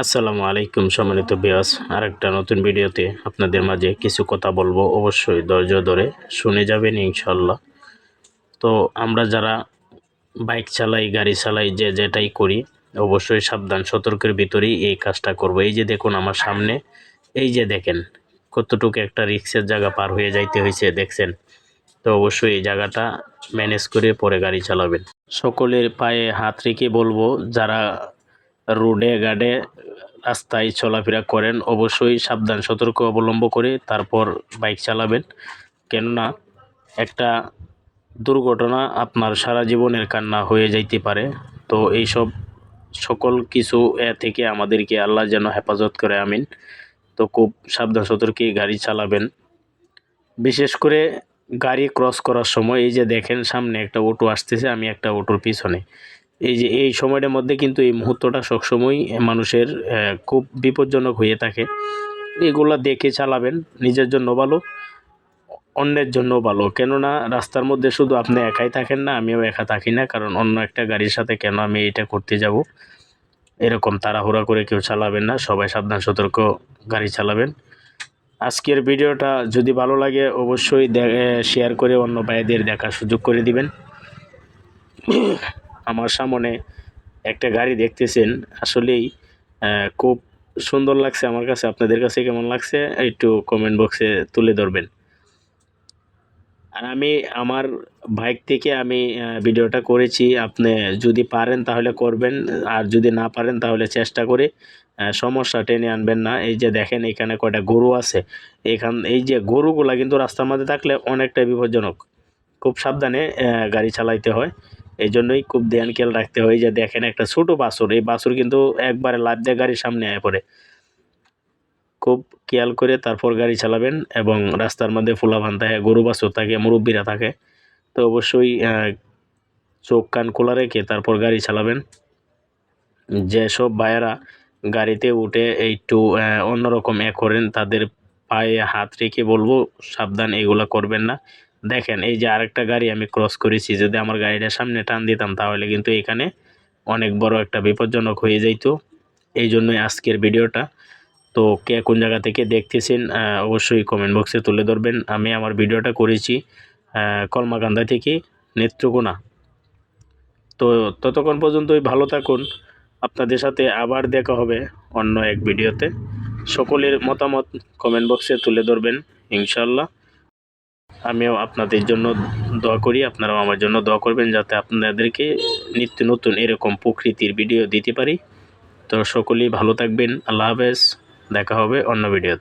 আসসালামু আলাইকুম সম্মানিত বিয়াস আরেকটা নতুন ভিডিওতে আপনাদের মাঝে কিছু কথা বলব। অবশ্যই ধৈর্য ধরে শুনে যাবেন ইনশাল্লাহ তো আমরা যারা বাইক চালাই, গাড়ি চালাই, যে যেটাই করি, অবশ্যই সাবধান, সতর্কের ভিতরেই এই কাজটা করব। এই যে দেখুন আমার সামনে, এই যে দেখেন, কতটুকু একটা রিক্সের জায়গা পার হয়ে যাইতে হয়েছে দেখছেন? তো অবশ্যই এই জায়গাটা ম্যানেজ করে পরে গাড়ি চালাবেন। সকলের পায়ে হাত রেখে বলব, যারা রোডে গাডে রাস্তায় চলাফেরা করেন। অবশ্যই সাবধান, সতর্ক অবলম্বন করে তারপর বাইক চালাবেন। কেননা একটা দুর্ঘটনা আপনার সারা জীবনের কান্না হয়ে যাইতে পারে। তো এইসব সকল কিছু এ থেকে আমাদেরকে আল্লাহ যেন হেফাজত করে, আমিন। তো খুব সাবধান, সতর্কে গাড়ি চালাবেন। বিশেষ করে গাড়ি ক্রস করার সময় এই যে দেখেন সামনে একটা অটো আসতেছে, আমি একটা অটোর পিছনে। এই যে, এই সময়টার মধ্যে কিন্তু এই মুহূর্তটা সবসময় মানুষের খুব বিপজ্জনক হয়ে থাকে। এগুলো দেখে চালাবেন, নিজের জন্য ভালো, অন্যের জন্য ভালো। কেননা রাস্তার মধ্যে শুধু আপনি একাই থাকেন না, আমিও একা থাকি না, কারণ অন্য একটা গাড়ির সাথে কেন আমি এটা করতে যাব? এরকম তাড়াহুড়া করে কেউ চালাবেন না, সবাই সাবধান, সতর্ক গাড়ি চালাবেন। আজকের ভিডিওটা যদি ভালো লাগে, অবশ্যই শেয়ার করে অন্য ভাইদের দেখার সুযোগ করে দিবেন। আমার সামনে একটা গাড়ি দেখতেছেন, আসলেই খুব সুন্দর লাগছে আমার কাছে। আপনাদের কাছে কেমন লাগছে? একটু কমেন্ট বক্সে তুলে ধরবেন। আর আমি, আমার বাইক থেকে আমি ভিডিওটা করেছি। আপনি যদি পারেন তাহলে করবেন, আর যদি না পারেন তাহলে চেষ্টা করে সমস্যা টেনে আনবেন না। এই যে দেখেন, এখানে কয়টা গরু আছে। এখান, এই যে গরুগুলা কিন্তু রাস্তার মধ্যে থাকলে অনেকটাই বিপজ্জনক। খুব সাবধানে গাড়ি চালাইতে হয়। এই জন্যই খুব ধ্যান খেয়াল রাখতে হয় যে দেখেন একটা ছোটো বাছুর এই বাছুর কিন্তু একবারে লাভ দিয়ে গাড়ির সামনে আয় পড়ে। খুব খেয়াল করে তারপর গাড়ি চালাবেন এবং রাস্তার মধ্যে ফুলাভান থাকে গরু বাছুর থাকে, মুরব্বীরা থাকে, তো অবশ্যই চোখ কান খোলা রেখে তারপর গাড়ি চালাবেন। যেসব ভাইয়েরা গাড়িতে উঠে একটু অন্যরকম এ করেন, তাদের পায়ে হাত রেখে বলব, সাবধান এগুলো করবেন না। দেখেন, এই যে আরেকটা গাড়ি আমি ক্রস করেছি, যদি আমার গাড়িটা সামনে টান দিতাম, তাহলে কিন্তু এখানে অনেক বড় একটা বিপজ্জনক হয়ে যাইতো। এই জন্যই আজকের ভিডিওটা। তো কে কোন জায়গা থেকে দেখতেছেন অবশ্যই কমেন্ট বক্সে তুলে ধরবেন। আমি আমার ভিডিওটা করেছি কলমাকান্দা থেকে নেত্রকোনা। তো ততক্ষণ পর্যন্তই ভালো থাকুন। আপনাদের সাথে আবার দেখা হবে অন্য এক ভিডিওতে। সকলের মতামত কমেন্ট বক্সে তুলে ধরবেন ইনশাল্লাহ আমিও আপনাদের জন্য দোয়া করি, আপনারাও আমার জন্য দোয়া করবেন যাতে আপনাদেরকে নিত্য নতুন এরকম প্রকৃতির ভিডিও দিতে পারি। তো সকলেই ভালো থাকবেন, আল্লাহ হাফেজ, দেখা হবে অন্য ভিডিওতে